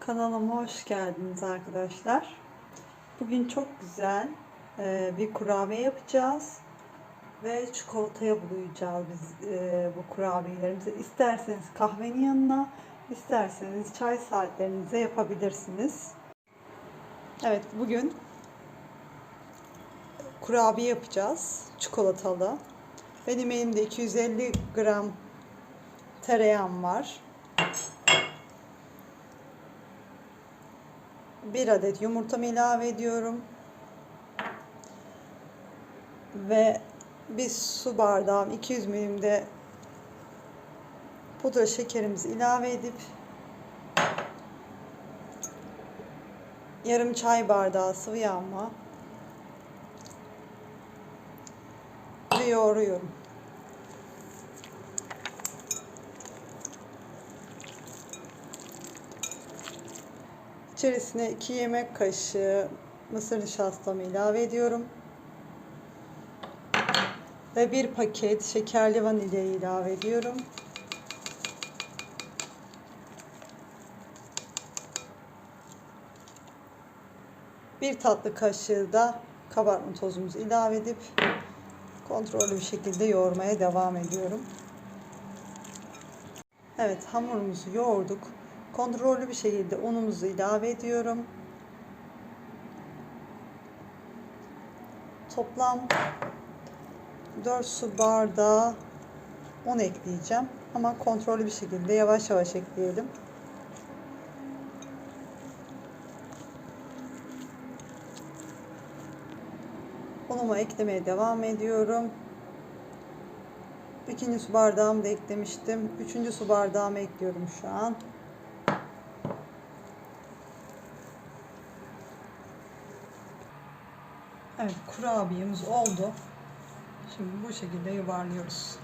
Kanalıma hoş geldiniz arkadaşlar. Bugün çok güzel e, bir kurabiye yapacağız. Ve çikolataya bulayacağız biz e, bu kurabiyelerimizi. İsterseniz kahvenin yanına, isterseniz çay saatlerinize yapabilirsiniz. Evet bugün kurabiye yapacağız. Çikolatalı. Benim elimde 250 gram tereyağım var. Bir adet yumurtamı ilave ediyorum. Ve bir su bardağım 200 milimde pudra şekerimizi ilave edip yarım çay bardağı sıvı yağma ve yoğuruyorum. İçerisine 2 yemek kaşığı mısır nişastamı ilave ediyorum. Ve bir paket şekerli vanilya ilave ediyorum. Bir tatlı kaşığı da kabartma tozumuzu ilave edip kontrollü bir şekilde yoğurmaya devam ediyorum. Evet hamurumuzu yoğurduk. Kontrollü bir şekilde unumuzu ilave ediyorum. Toplam 4 su bardağı un ekleyeceğim. Ama kontrollü bir şekilde yavaş yavaş ekleyelim. Unumu eklemeye devam ediyorum. İkinci su bardağımı da eklemiştim. Üçüncü su bardağımı ekliyorum şu an. Evet kurabiyemiz oldu. Şimdi bu şekilde yuvarlıyoruz.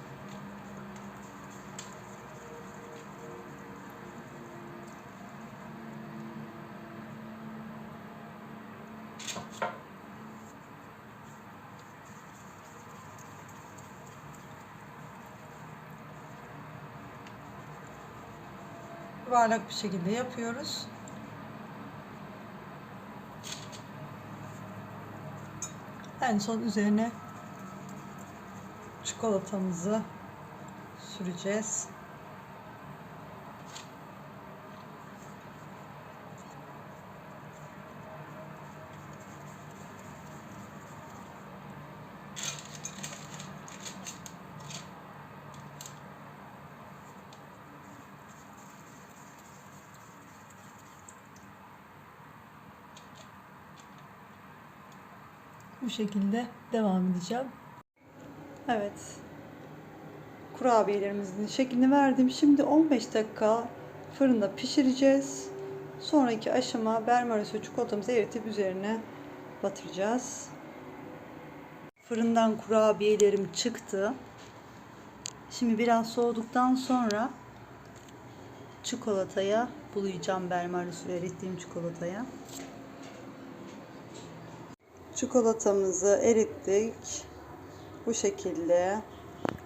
Yuvarlak bir şekilde yapıyoruz. En son üzerine çikolatamızı süreceğiz. Bu şekilde devam edeceğim. Evet. Kurabiyelerimizin şeklini verdim. Şimdi 15 dakika fırında pişireceğiz. Sonraki aşama bermarisi çikolatamızı eritip üzerine batıracağız. Fırından kurabiyelerim çıktı. Şimdi biraz soğuduktan sonra çikolataya bulayacağım bermarisi erittiğim çikolataya. Çikolatamızı erittik. Bu şekilde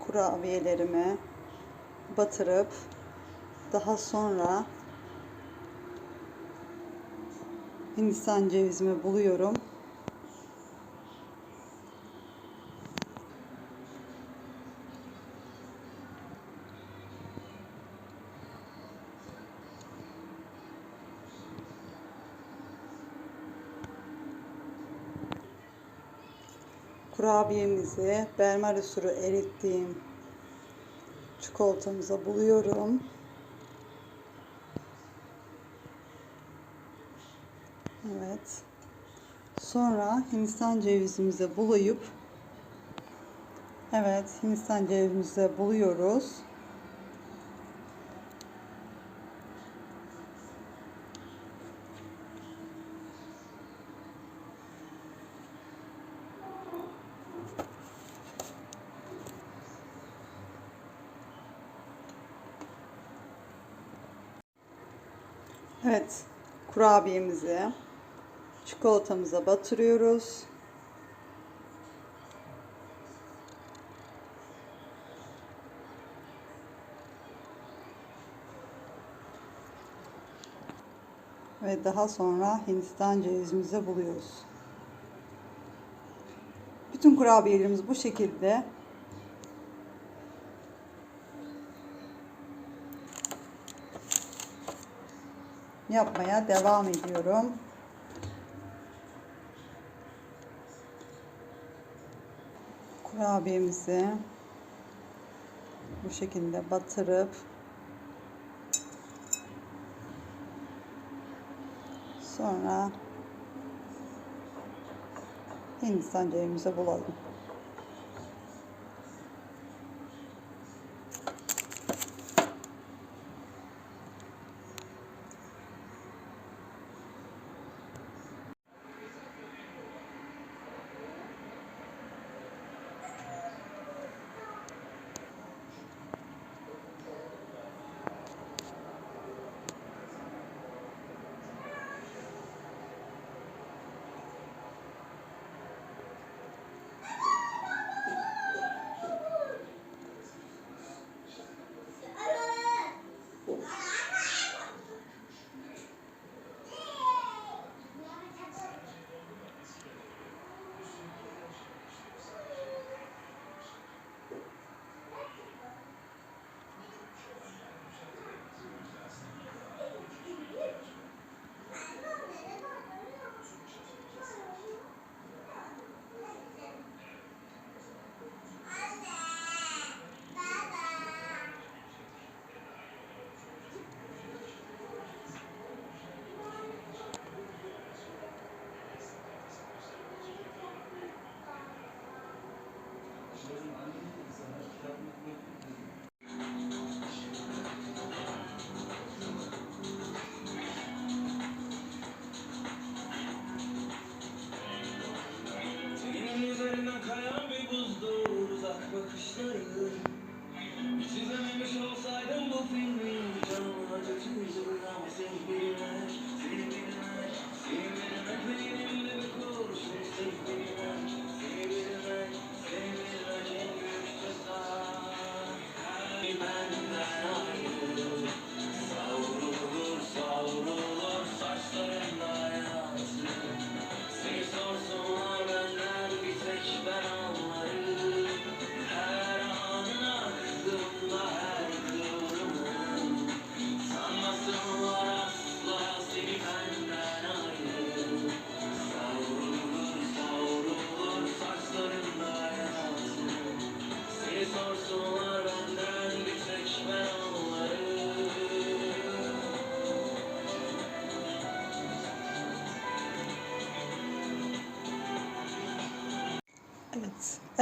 kurabiyelerimi batırıp daha sonra Hindistan cevizimi buluyorum. Kurabiyemizi bermer usulü erittiğim çikolatamıza buluyorum. Evet. Sonra Hindistan cevizimizi bulayıp Evet, Hindistan cevizimizi buluyoruz. Evet, kurabiyemizi çikolatamıza batırıyoruz. Ve daha sonra Hindistan cevizimizi buluyoruz. Bütün kurabiyelerimiz bu şekilde. Yapmaya devam ediyorum. Kurabiyemizi bu şekilde batırıp sonra Hindistan cevizimize bulalım.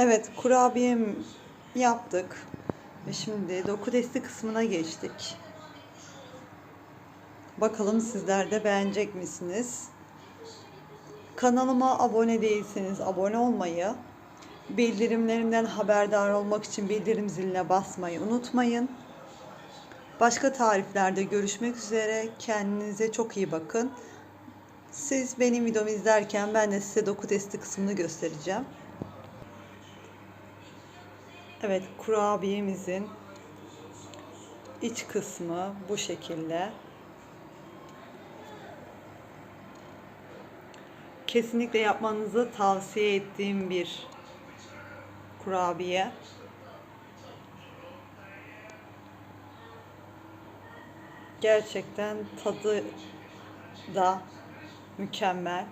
Evet. Kurabiyem yaptık. Ve şimdi doku testi kısmına geçtik. Bakalım sizler de beğenecek misiniz? Kanalıma abone değilseniz abone olmayı, bildirimlerimden haberdar olmak için bildirim ziline basmayı unutmayın. Başka tariflerde görüşmek üzere. Kendinize çok iyi bakın. Siz benim videomu izlerken ben de size doku testi kısmını göstereceğim. Evet, kurabiyemizin iç kısmı bu şekilde. Kesinlikle yapmanızı tavsiye ettiğim bir kurabiye. Gerçekten tadı da mükemmel.